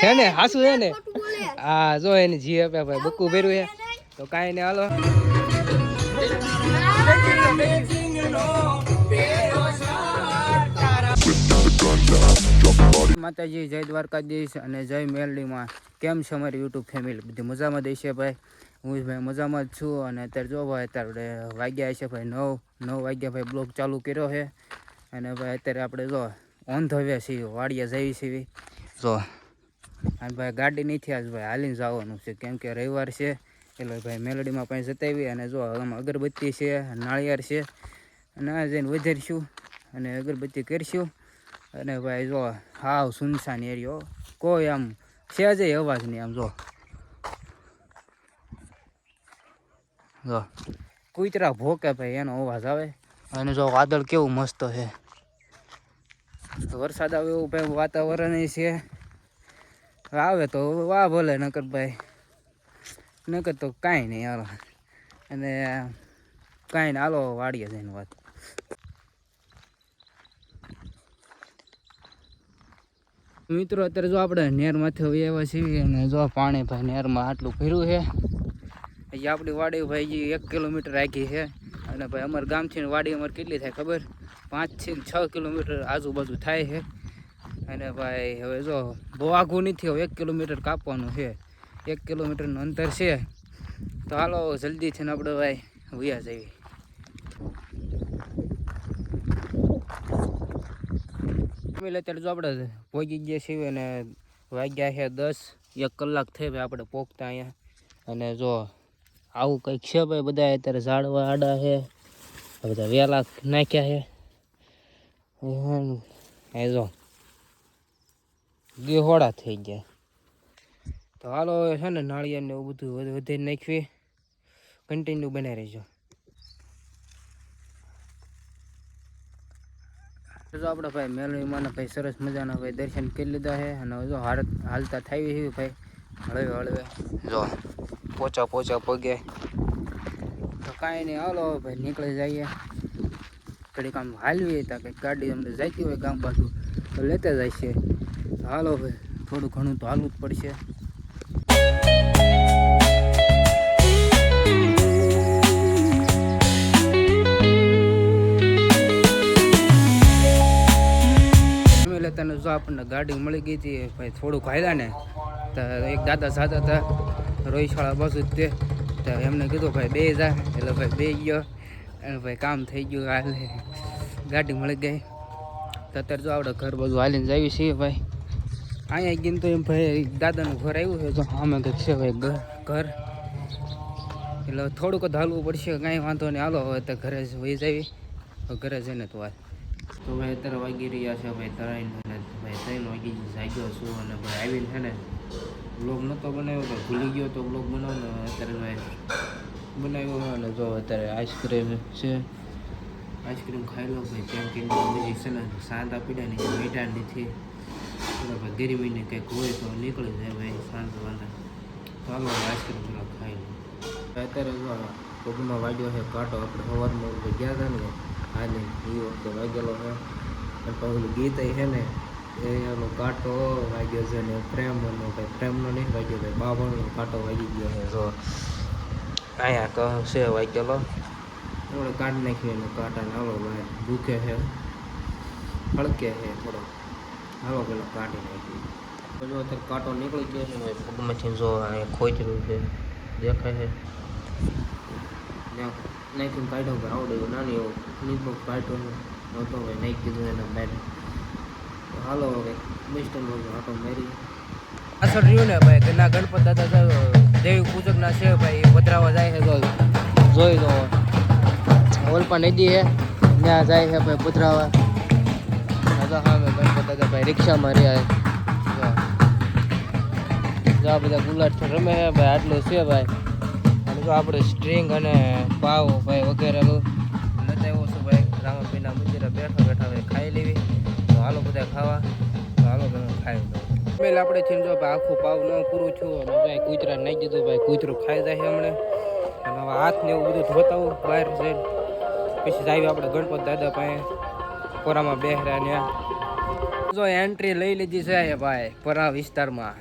છે ને? હાસુ છે ને? હા, જો એને જી આપે ભાઈ, બકુ ભેરું છે. તો કાંઈ ને હાલો. માતાજી, જય દ્વારકાધીશ અને જય મેલડીમાં. કેમ છે અમારી યુટ્યુબ ફેમિલી? બધી મજામાં દેશે ભાઈ? હું ભાઈ મજામાં જ છું અને અત્યારે જો ભાઈ અત્યારે વાગ્યા છે ભાઈ નવ નવ વાગ્યા ભાઈ બ્લોક ચાલુ કર્યો છે. અને ભાઈ અત્યારે આપણે જો ઓન ધ વે છીએ, વાડિયા જઈએ છીએ. જો, અને ભાઈ ગાડી નથી આજ ભાઈ, હાલીને જવાનું છે. કેમ કે રવિવાર છે, એટલે ભાઈ મેલોડીમાં પાસે જતાવી અને જો આમાં અગરબત્તી છે, નાળિયેર છે, અને આ જઈને વધારીશું અને અગરબત્તી કરીશું. અને ભાઈ જો, હાવ સુનસાન એરિયો કોઈ આમ છે જ અવાજ નહીં આમ જો. જો. કૂતરા ભોકે ભાઈ, એનો અવાજ આવે. અને જો વાદળ કેવું મસ્ત છે. વરસાદ આવે એવું ભાઈ વાતાવરણ છે. આવે તો વાહ ભલે, નકર ભાઈ. નકર તો કાંઈ નહીં, હાલો. અને કાંઈ ને હાલો, વાડીએ જઈને વાત. મિત્રો, અત્યારે જો આપણે નેરમાંથી આવ્યા છીએ અને જો પાણી ભાઈ નેરમાં આટલું ભર્યું છે. હજી આપણી વાડી ભાઈ એક કિલોમીટર રાખી છે. અને ભાઈ, અમારા ગામથી વાડી અમારે કેટલી થાય ખબર? પાંચથી છ કિલોમીટર આજુબાજુ થાય છે. અને ભાઈ, હવે જો બહુ આઘું નથી, હવે એક કિલોમીટર કાપવાનું છે. એક કિલોમીટરનું અંતર છે. તો હાલો જલ્દીથી ને આપણે ભાઈ, વયા જઈએ. અત્યારે જો આપણે પહોંચી ગયા છીએ અને વાગ્યા છે દસ. એક કલાક થઈ ભાઈ આપણે પહોંચતા અહીંયા. અને જો આવું કંઈક છે ભાઈ બધા અત્યારે ઝાડવા આડા છે. બધા વેલા નાખ્યા છે. એ જો ગેહોડા થઈ ગયા. તો હાલો છે ને નાળિયેર ને એવું બધું વધ- વધારી નાખવી. કન્ટિન્યુ બનાવી રહેજો. જો આપણે ભાઈ મેલવીમાંના ભાઈ સરસ મજાના ભાઈ દર્શન કરી લીધા છે. અને જો હાલ હાલતા થઈ છે ભાઈ. હળવે હળવે. જો. પોચા પોચા પગે. તો કાંઈ નહીં, હાલો ભાઈ નીકળી જઈએ. ઘડીક આમ હાલવી ત્યાં કંઈક ગાડી અમને જતી હોય ગામ બાજુ, તો લેતા જાય છે હાલો ભાઈ થોડું ઘણું તો હાલવું જ પડશે. તને જો આપણને ગાડી મળી ગઈ હતી, ભાઈ થોડુંક હાલ્યા ને, તો એક દાદા સાદા હતા. રોહિશાળા બાજુ જ તે. એમને કીધું, ભાઈ બે જા. એટલે ભાઈ બે ગયો. અને ભાઈ કામ થઈ ગયું હાલે. ગાડી મળી ગઈ. તો અત્યારે જો આપણે ઘર બાજુ હાલીને જઈએ છીએ ભાઈ. અહીંયા ગઈને તો એમ ભાઈ દાદાનું ઘર આવ્યું છે, તો અમે કંઈક છે ભાઈ ઘર. એટલે થોડુંક હાલવું પડશે, કાંઈ વાંધો નહીં. હાલો, હવે તો ઘરે જ વહી જવી. ઘરે જઈને તો વાત. તો ભાઈ અત્યારે વાગી રહ્યા છે, ભાઈ ત્રણ ભાઈ ત્રણ વાગી જાગ્યો છું અને ભાઈ આવીને છે ને બ્લોગ નહોતો બનાવ્યો તો ભૂલી ગયો તો બ્લોગ બનાવવાનો અત્યારે મેં બનાવ્યો અને જો અત્યારે આઈસ્ક્રીમ છે. આઈસ્ક્રીમ ખાઈ લો ભાઈ, કેમ કે છે ને શાંત આપી દે ને મીઠા નથી. એટલે ભાઈ ગરમીને કંઈક હોય તો નીકળી જાય ભાઈ શાંત વાંધા હાલો આઈસ્ક્રીમ પેલા ખાઈ લો અત્યારે જો પગમાં વાગ્યો છે, કાંટો આપણે સવારમાં ગયા હતા ને, આજે એ વખતે વાગેલો છે. અને પણ ઓલું ગીત છે ને એ એનો કાંટો વાગ્યો છે ને પ્રેમનો ભાઈ પ્રેમનો નહીં વાગ્યો ભાઈ બાબાનો કાંટો વાગી ગયો છે. જો અહીંયા કહે છે વાગેલો આપણે કાઢી નાખ્યો એનો કાંટા હાલો ભાઈ દુખે છે. હળકે છે થોડો. હાલો પેલો કાઢી નાખ્યો જો અત્યારે કાંટો નીકળી ગયો છે ભાઈ, પગમાંથી જો અહીંયા ખોચરું છે. દેખાય છે? નાખ્યું કાઢ્યો ભાઈ આવડે નાની એવો. નીચો કાઢ્યો નહોતો ભાઈ નાખી દીધું એના તો હાલો હવે બેસ્ટન બાજુ આટો મારી. પાછળ રહ્યું ને ભાઈ, ઘરના ગણપત દાદા દેવી પૂજકના છે ભાઈ પધરાવા જાય છે તો જોઈ દો ઓલપા નદી છે, ત્યાં જાય છે ભાઈ પધરાવા. દાદા હા મેં ગણપત દાદા ભાઈ રિક્ષામાં રહ્યા જો. બધા ગુલાટ રમે છે ભાઈ, આટલું છે ભાઈ. અને જો આપણે સ્ટ્રિંગ અને પાવ ભાઈ વગેરેનું. લતાવ્યો છું ભાઈ રામાપીના મંદિરે બેઠા બેઠા ભાઈ ખાઈ લેવી. તો હાલો બધા ખાવા. તો હાલો બધા ખાઈ મેલ આપણે થઈને જો ભાઈ આખું પાવ ન પૂરું છું અને ભાઈ કૂતરા નાખી દીધું ભાઈ કૂતરું ખાઈ જાય છે હમણાં. અને હવે હાથ ને એવું બધું ધોતા આવું બહાર જઈને. પછી જાય આપણે ગણપત દાદા પાસે. પોરામાં બેહરા ને જો એન્ટ્રી લઈ લીધી છે ભાઈ પરા વિસ્તારમાં.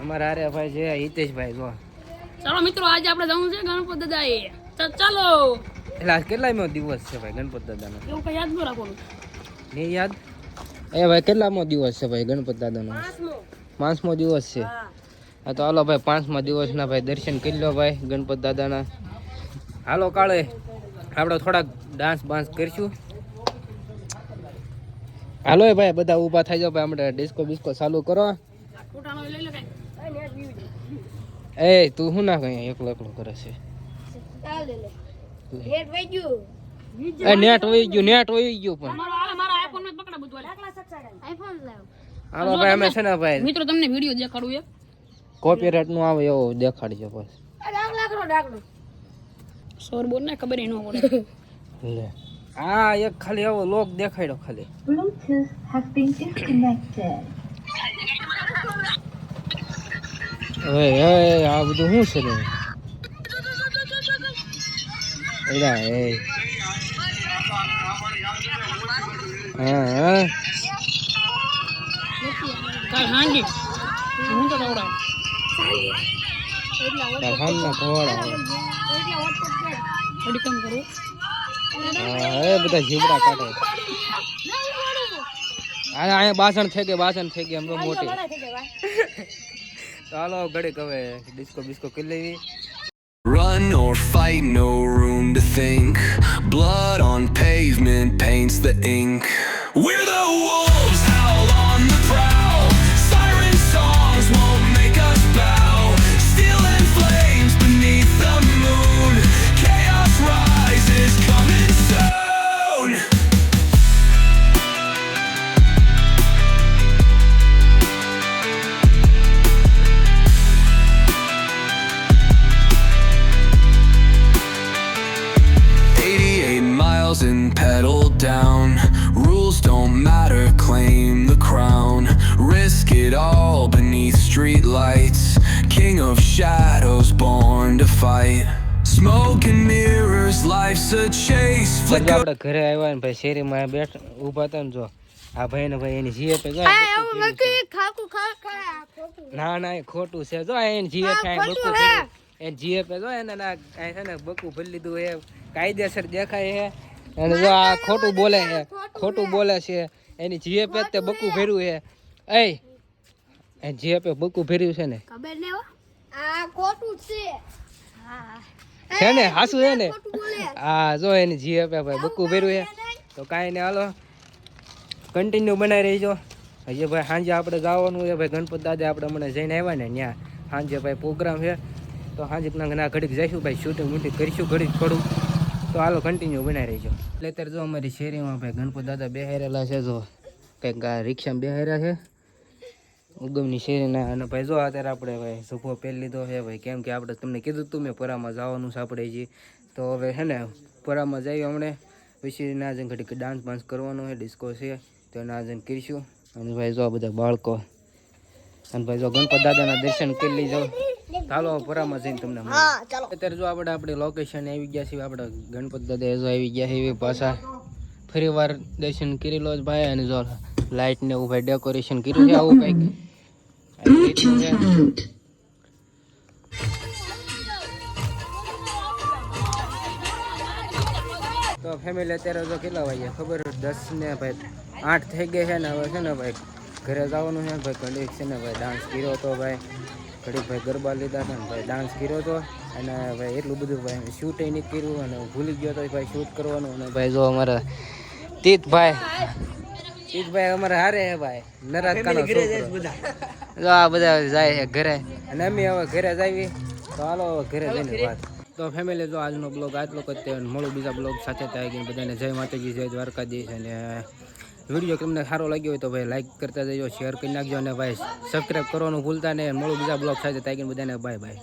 અમારા હારે ભાઈ છે હિતેશભાઈ જો. ચાલો મિત્રો આજે આપણે જવું છે ગણપત દાદા ચાલો એટલે આજ કેટલામો દિવસ છે ભાઈ ગણપત દાદાનો? એવું કઈ યાદ ન રાખવાનું. નહીં યાદ? એ ભાઈ કેટલામો દિવસ છે ભાઈ ગણપત દાદાનો? પાંચમો. દિવસ છે? હા. તો હાલો ભાઈ પાંચમા દિવસના ભાઈ દર્શન કરી લો ભાઈ ગણપત દાદાના. હાલો કાળે આપણે થોડાક ડાન્સ બાન્સ કરીશું. હાલો એ ભાઈ બધા ઊભા થઈ જાઓ ભાઈ આપણે ડિસ્કો બિસ્કો ચાલુ કરો. એ તું શું ના કઈ એકલો એકલો કરે છે? એ નેટ વહી ગયું નેટ વહી ગયું પણ મારો હાલે મારા આઈફોનમાં પકડા બધું આઈફોન લાવ હાલો ભાઈ અમે છે ને ભાઈ મિત્રો તમને વિડિયો દેખાડું એક. કોપીરાઇટનું આવે એવો દેખાડજો બસ. સોર બોલ ને ખબર એનો ન પડે લે. આ એક ખાલી એવો લોક દેખાડ્યો ખાલી. Bluetooth has been disconnected. હવે હવે આ બધું શું છે ને એડા એ. હા હા. કાલ હાંજી હું તો દોડા તાર સામના ધોવાડા થોડી કામ કરું હા એ બધા જીબડા કાઢે આ અહીંયા બાસણ થઈ ગઈ બાસણ થઈ ગઈ એમ મોટી ચાલો ઘડીક હવે ડિસ્કો બિસ્કો કરી લેવી Run or fight, no room to think. Blood on pavement paints the ink. We're the wolves, beneath street lights. King of shadows, born to fight. Smoke and mirrors, life's a chase. પછી Flicker. આપણે ઘરે આવ્યા ને ભાઈ શેરીમાં બેઠ ઊભા હતા ને જો આ ભાઈ ને ભાઈ એની જીએ પે ના ના એ ખોટું છે જો એની જીએ કાંઈ બકુ. એની જીએ પે જો એને ના કાંઈ છે ને બકુ ભરી લીધું એ કાયદેસર દેખાય છે અને જો આ ખોટું બોલે છે ખોટું બોલે છે એની જીએ પે તે બકુ ભર્યું છે એ એ જે આપે બકુ ભેર્યું છે ને. ખબર ને આ ખોટું છે. છે ને? હાસુ છે ને? હા જો એને જે આપે ભાઈ બકુ ભેર્યું છે. તો કાંઈ ને હાલો. કન્ટિન્યુ બનાવી રહીજો. હજી ભાઈ સાંજે આપણે ગાવાનું છે. ભાઈ ગણપત દાદા આપણે મને જઈને આવ્યા ને ત્યાં. સાંજે ભાઈ પ્રોગ્રામ છે. તો સાંજે ના ઘડીક જઈશું ભાઈ. શૂટિંગ મૂટિંગ કરીશું ઘડીક થોડું. તો હાલો કન્ટિન્યુ બનાવી રહીજો. એટલે અત્યારે જો અમારી શેરીમાં ભાઈ ગણપત દાદા બેહારેલા છે. જો કંઈક આ રિક્ષામાં બેહાર્યા છે. ઉગમની શેરીના અને ભાઈ જો અત્યારે આપણે ભાઈ સુખો પહેરી લીધો છે ભાઈ કેમ કે આપણે તમને કીધું તું મેં પરામાં જવાનું છે આપણે જે તો હવે છે ને પરામાં જઈએ હમણે. પછી ના જઈને ઘડીક ડાન્સ બાન્સ કરવાનો છે ડિસ્કો છે. તો ના જઈને કરીશું. અને ભાઈ જો આ બધા બાળકો. અને ભાઈ જો ગણપત દાદાના દર્શન કરી લીધો. ચાલો પરામાં જઈને તમને. અત્યારે જો આપણે આપણે લોકેશન આવી ગયા છીએ આપણે ગણપત દાદા જો આવી ગયા છે એવી પાછા. ફરી વાર દર્શન કરી લો જ ભાઈ અને જો લાઇટ ને એવું ભાઈ ડેકોરેશન કર્યું છે આવું કંઈક. તો ફેમિલી અત્યારે તો કેટલા વાગ્યા? ખબર દસ ને ભાઈ આઠ થઈ ગઈ છે ને હવે છે ને ભાઈ ઘરે જવાનું છે ભાઈ ઘડીક છે ને ભાઈ ડાન્સ કર્યો હતો ભાઈ. ઘડીક ભાઈ ગરબા લીધા હતા ને ભાઈ ડાન્સ કર્યો હતો. અને ભાઈ એટલું બધું ભાઈ શૂટ નહીં કર્યું અને ભૂલી ગયો હતો ભાઈ શૂટ કરવાનું અને ભાઈ જો અમારા તીતભાઈ. તીતભાઈ અમારે હારે હે ભાઈ. નરાજ કાનો છોકરો. જો આ બધા જાય છે ઘરે. અને અમે હવે ઘરે જાવી તો હાલો ઘરે જઈને વાત. તો ફેમિલી જો આજનો બ્લોગ આટલો જ મળું બીજા બ્લોગ સાથે. થાય કે બધાને જય માતાજી જય દ્વારકાધીશ અને વીડિયો તમને સારો લાગ્યો હોય તો ભાઈ લાઈક કરતા જજો શેર કરી નાખજો. અને ભાઈ સબસ્ક્રાઈબ કરવાનું ભૂલતા નહીં. મળું બીજા બ્લોગ સાથે. થાય કે બધાને બાય બાય